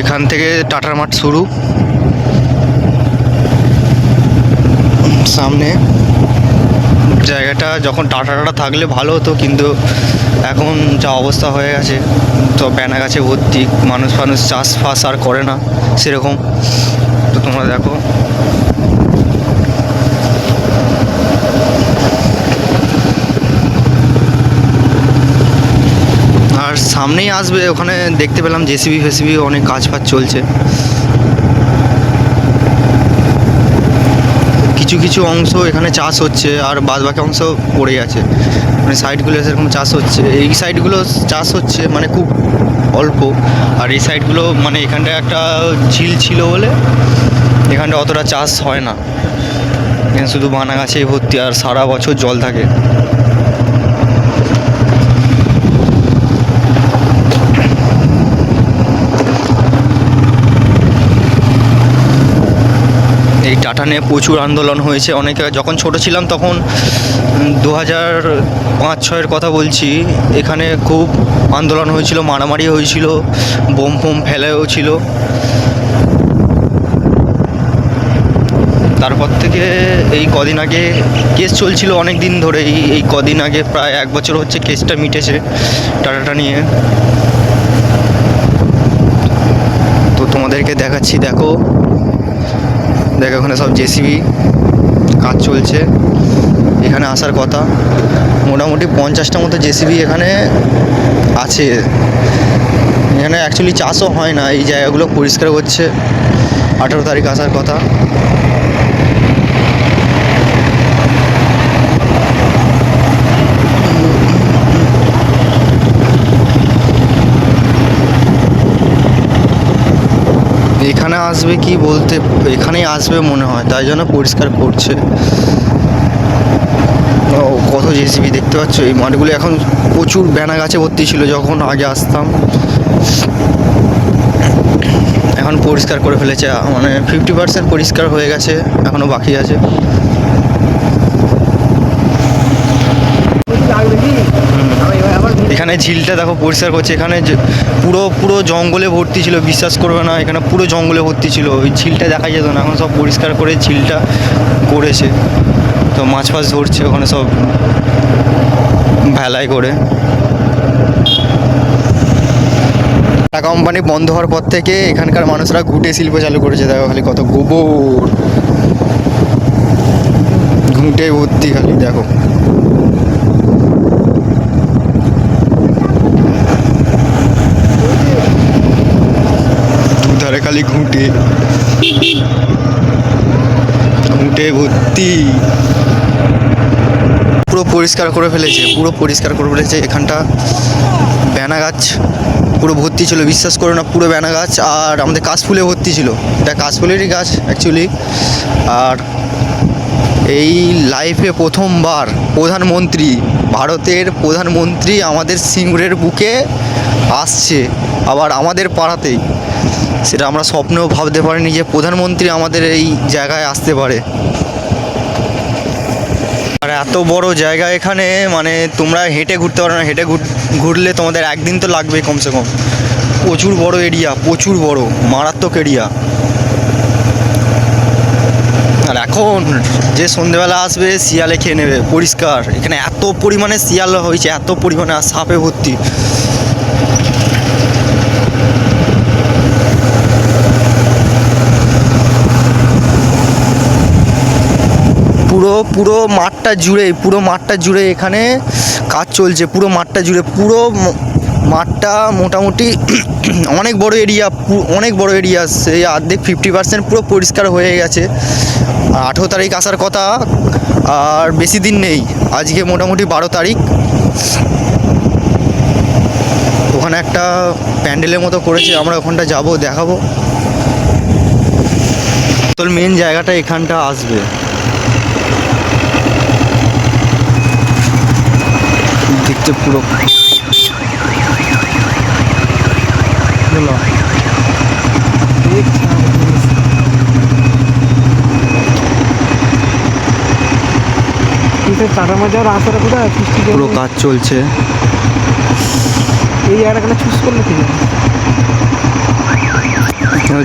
এখান থেকে টাটার মাঠ শুরু। সামনে জায়গাটা যখন টাটা টাটা থাকলে ভালো হতো, কিন্তু এখন যা অবস্থা হয়ে গেছে, তো ব্যানা গাছে ভর্তি মানুষ ফানুষ চাষ ফাস আর করে না সেরকম। তো তোমরা দেখো আর সামনেই আসবে, ওখানে দেখতে পেলাম জেসিবি ফেসিবি অনেক কাজ ফাজ চলছে। কিছু কিছু অংশ এখানে চাষ হচ্ছে, আর বাদ বাকি অংশ পড়ে আছে। মানে সাইডগুলো সেরকম চাষ হচ্ছে। এই সাইডগুলো চাষ হচ্ছে মানে খুব অল্প। আর এই সাইডগুলো মানে এখানটা একটা ঝিল ছিল বলে এখানটা অতটা চাষ হয় না। এখানে শুধু বানা গাছেই ভর্তি, আর সারা বছর জল থাকে। টাটা নিয়ে প্রচুর আন্দোলন হয়েছে। অনেকে যখন ছোট ছিলাম তখন দু হাজার পাঁচ ছয়ের কথা বলছি, এখানে খুব আন্দোলন হয়েছিল, মারামারি হয়েছিল, বোম ফোম ফেলেও ছিল। তারপর থেকে এই কদিন আগে কেস চলছিল অনেক দিন ধরে। এই কদিন আগে প্রায় এক বছর হচ্ছে কেসটা মিটেছে টাটাটা নিয়ে। তো তোমাদেরকে দেখাচ্ছি, দেখো। দেখো ওখানে সব জেসিবি কাজ চলছে। এখানে আসার কথা। মোটামুটি পঞ্চাশটা মতো জেসিবি এখানে আছে। এখানে অ্যাকচুয়ালি চাষও হয় না। এই জায়গাগুলো পরিষ্কার করছে আঠেরো তারিখ আসার কথা। এখানে আসবে কি বলতে, এখানেই আসবে মনে হয়, তাই জন্য পরিষ্কার করছে। ও, কত জেসিবি দেখতে পাচ্ছ? এই মাঠগুলো এখন প্রচুর ব্যানা গাছে ভর্তি ছিল যখন আগে আসতাম। এখন পরিষ্কার করে ফেলেছে মানে ফিফটি পার্সেন্ট পরিষ্কার হয়ে গেছে এখনও বাকি আছে। এখানে ঝিলটা দেখো পরিষ্কার করছে। এখানে পুরো পুরো জঙ্গলে ভর্তি ছিল, বিশ্বাস করবে না, এখানে পুরো জঙ্গলে ভর্তি ছিল। ওই ঝিলটা দেখা যেত না, এখন সব পরিষ্কার করে ঝিলটা করেছে। তো মাছ ফাছ ধরছে ওখানে সব ভেলায় করে। কোম্পানি বন্ধ হওয়ার পর থেকে এখানকার মানুষরা ঘুটে শিল্প চালু করেছে, দেখো খালি কত গোবর। ঘুঁটে ভর্তি খালি, দেখো। খালি ঘুঁটে ঘুঁটে ভর্তি। পুরো পরিষ্কার করে ফেলেছে, পুরো পরিষ্কার করে ফেলেছে এখানটা। ব্যানা গাছ, পুরো ভর্তি ছিল, বিশ্বাস করো না, পুরো ব্যানা গাছ আর আমাদের কাশফুলে ভর্তি ছিল। এটা কাশফুলেরই গাছ অ্যাকচুয়ালি আর এই লাইফে প্রথমবার প্রধানমন্ত্রী, ভারতের প্রধানমন্ত্রী আমাদের সিঙ্গুরের বুকে আসছে, আবার আমাদের পাড়াতেই। সেটা আমরা স্বপ্নেও ভাবতে পারিনি যে প্রধানমন্ত্রী আমাদের এই জায়গায় আসতে পারে। আর এত বড় জায়গা এখানে মানে তোমরা হেঁটে ঘুরতে পারো না, হেঁটে ঘুরলে তোমাদের একদিন তো লাগবে কমসে কম। প্রচুর বড় এরিয়া প্রচুর বড়, মারাত্মক এরিয়া আর এখন যে সন্ধেবেলা আসবে, শিয়ালে খেয়ে নেবে, পরিষ্কার। এখানে এত পরিমাণে শিয়াল হয়েছে, এত পরিমাণে সাপে ভর্তি। পুরো পুরো মাঠটা জুড়ে, পুরো মাঠটা জুড়ে এখানে কাজ চলছে, পুরো মাঠটা জুড়ে, পুরো মাঠটা মোটামুটি অনেক বড় এরিয়া অনেক বড় এরিয়া সেই অর্ধেক ফিফটি পার্সেন্ট পুরো পরিষ্কার হয়ে গেছে। আঠেরো তারিখ আসার কথা, আর বেশি দিন নেই। আজকে মোটামুটি বারো তারিখ। ওখানে একটা প্যান্ডেলের মতো করেছে, আমরা ওখানটা যাব, দেখাবো। তোর মেন জায়গাটা এখানটা আসবে। দেখতে পুরো টাটা মাজার রাস্তাটা কোথায়? পুরো কাজ চলছে। এই জায়গাটা চুজ করলে আছে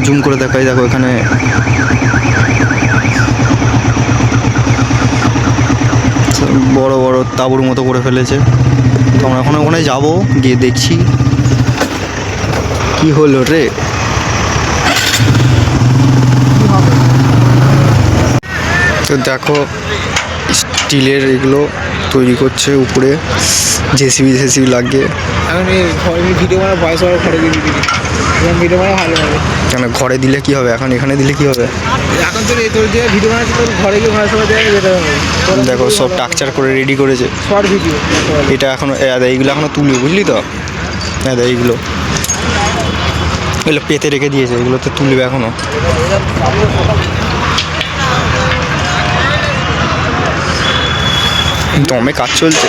জুম করে দেখাই দেখো এখানে বড় বড় তাঁবুর মতো করে ফেলেছে। তো আমরা এখন ওখানে যাব, গিয়ে দেখছি। কি হলো রে? তো দেখো, স্টিলের এগুলো তৈরি করছে উপরে জেসিবি জেসিবি লাগিয়ে। এখন এই ভিডিও ভয়েস ওভার ঘরে দিয়ে দিবি ভিডিও ভালো হবে। কেন ঘরে দিলে কি হবে? এখন এখানে দিলে কি হবে? এখন তোর এই তোর যে ভিডিও বানাচ্ছে তোর ঘরে গিয়ে ভয়েস ওভার দেওয়া যেতে হবে। দেখো সব টাকচার করে রেডি করেছে। শর্ট ভিডিও এটা এখনও এইগুলো এখনও তুলবে বুঝলি তো? হ্যাঁ এইগুলো। এগুলো পেতে রেখে দিয়েছে এগুলো তো তুলবে এখনও। দমে কাজ চলছে।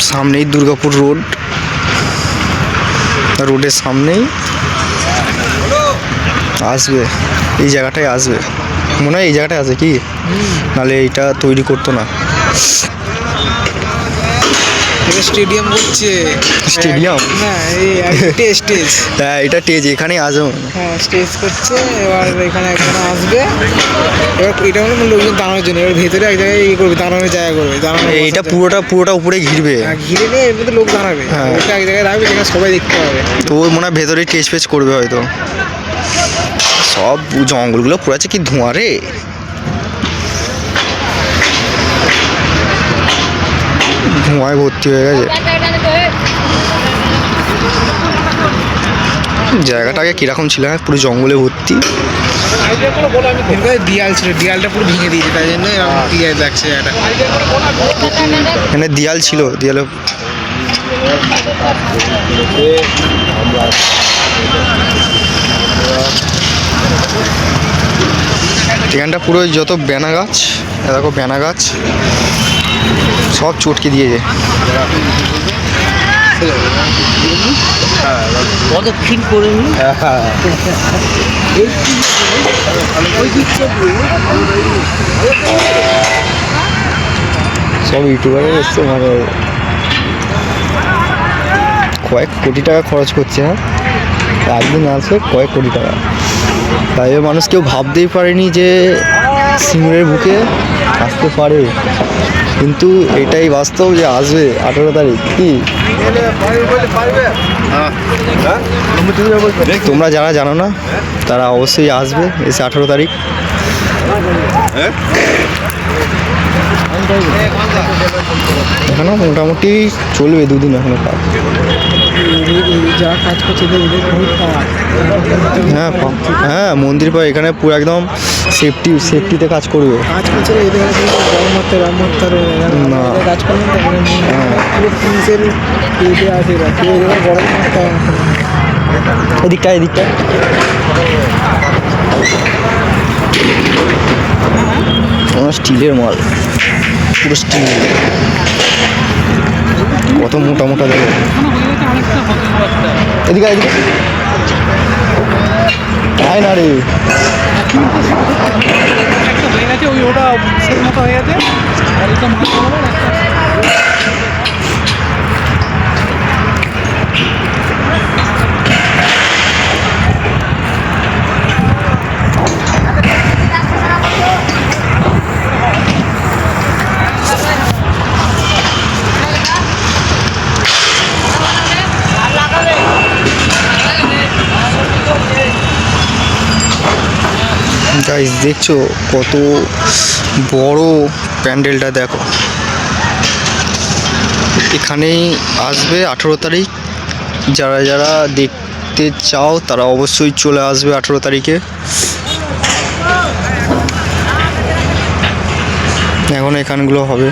সামনেই দুর্গাপুর রোড। রোডের সামনেই আসবে। এই জায়গাটায় আসবে। মনে হয় এই জায়গাটায় আছে কি? নাহলে এইটা তৈরি করতো না। স্টেডিয়াম করছে Stadium? না এই স্টেজ স্টেজ হ্যাঁ এটা টেজ এখানেই আসবে হ্যাঁ স্টেজ করছে এবার এখানে একজন আসবে। এবার এটা হলো লোকজন দাঁড়ানোর জন্য এবার ভেতরে এক জায়গায় ইয়ে করবে দাঁড়ানোর জায়গা করবে দাঁড়ানোর এইটা পুরোটা পুরোটা উপরে ঘিরবে। হ্যাঁ, ঘিরে নিয়ে এর মধ্যে লোক দাঁড়াবে। হ্যাঁ। ওটা এক জায়গায় রাখবে যেখানে সবাই দেখতে পাবে। তো ওর মনে হয় ভেতরে টেজ ফেজ করবে হয়তো। সব জঙ্গলগুলো পুরো আছে কি ধোঁয়া রে? ধোঁয়ায় ভর্তি হয়ে গেছে। জায়গাটা আগে কীরকম ছিল হ্যাঁ? পুরো জঙ্গলে ভর্তি। দিয়াল ছিল দিয়ালটা পুরো ভেঙে দিয়েছে তাই জন্য লাগছে এখানে দেয়াল ছিল দেয়ালে এখানটা পুরো যত বেনা গাছ এ দেখো বেনা গাছ সব চটকে দিয়েছে। কত করে সব ইউটিউবারে এসছে মানে কয়েক কোটি টাকা খরচ করছে হ্যাঁ? একদিন আসবে কয়েক কোটি টাকা। তাই মানুষ কেউ ভাবতেই পারেনি যে সিঙ্গুরের বুকে আসতে পারে। কিন্তু এটাই বাস্তব যে আসবে আঠেরো তারিখ, কি? তোমরা যারা জানো না, তারা অবশ্যই আসবে এসে আঠেরো তারিখ। এখনও মোটামুটি চলবে দুদিন এখনও কাজ। হ্যাঁ হ্যাঁ মন্দির পর এখানে পুরো একদম সেফটি সেফটিতে কাজ করবে। কাজ করছে এদের তারপরে হ্যাঁ। পুলিশের আছে। এদিকটা এদিকটা। আমার স্টিলের মাল। পুরো স্টিল। কত মোটা মোটা দেখো। এদিকে এদিকে। আয় না রে একটা হয়ে গেছে, ওই ওটা সের মতো হয়ে গেছে। আর এটা মাছ একটা গাইস দেখছ কত বড় প্যান্ডেলটা, দেখো। এখানেই আসবে আঠেরো তারিখ। যারা যারা দেখতে চাও, তারা অবশ্যই চলে আসবে আঠেরো তারিখে। এখন এখানগুলো হবে।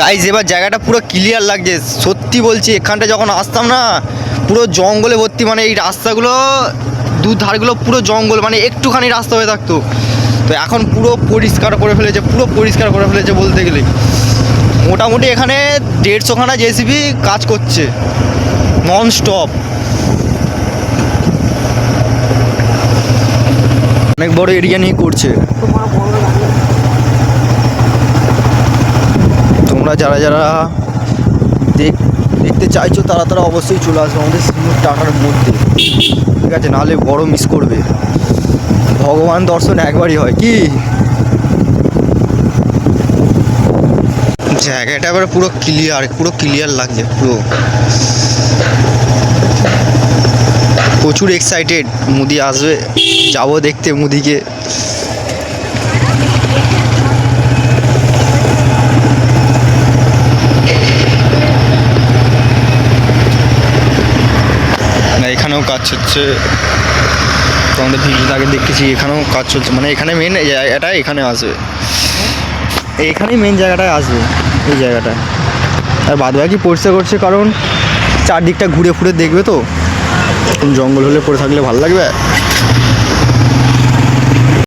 গাইজ এবার জায়গাটা পুরো ক্লিয়ার লাগছে। সত্যি বলছি, এখানটা যখন আসতাম না, পুরো জঙ্গলে ভর্তি মানে এই রাস্তাগুলো দু ধারগুলো পুরো জঙ্গল মানে একটুখানি রাস্তা হয়ে থাকতো। তো এখন পুরো পরিষ্কার করে ফেলেছে, পুরো পরিষ্কার করে ফেলেছে বলতে গেলে। মোটামুটি এখানে দেড়শোখানা জেসিবি কাজ করছে নন স্টপ অনেক বড় এরিয়া নিয়ে করছে তোমরা যারা যারা দেখ দেখতে চাইছো তারা তারা অবশ্যই চলে আসবে আমাদের সিঙ্গুর টাকার মধ্যে। ঠিক আছে, নাহলে বড় মিস করবে। ভগবান দর্শন একবারই হয়, কি? জায়গাটা এবার পুরো ক্লিয়ার পুরো ক্লিয়ার লাগছে, পুরো। প্রচুর এক্সাইটেড মুদি আসবে। যাব দেখতে মুদিকে। এখানেও কাজ হচ্ছে তোমাদের ভিডিওতে আগে দেখতেছি, এখানেও কাজ চলছে। মানে এখানে মেন এটা এখানে আসবে। এখানেই মেন জায়গাটায় আসবে, এই জায়গাটায় আর বাদ বাকি পরিষ্কার করছে কারণ চারদিকটা ঘুরে ফুরে দেখবে তো? জঙ্গল হলে পড়ে থাকলে ভালো লাগবে?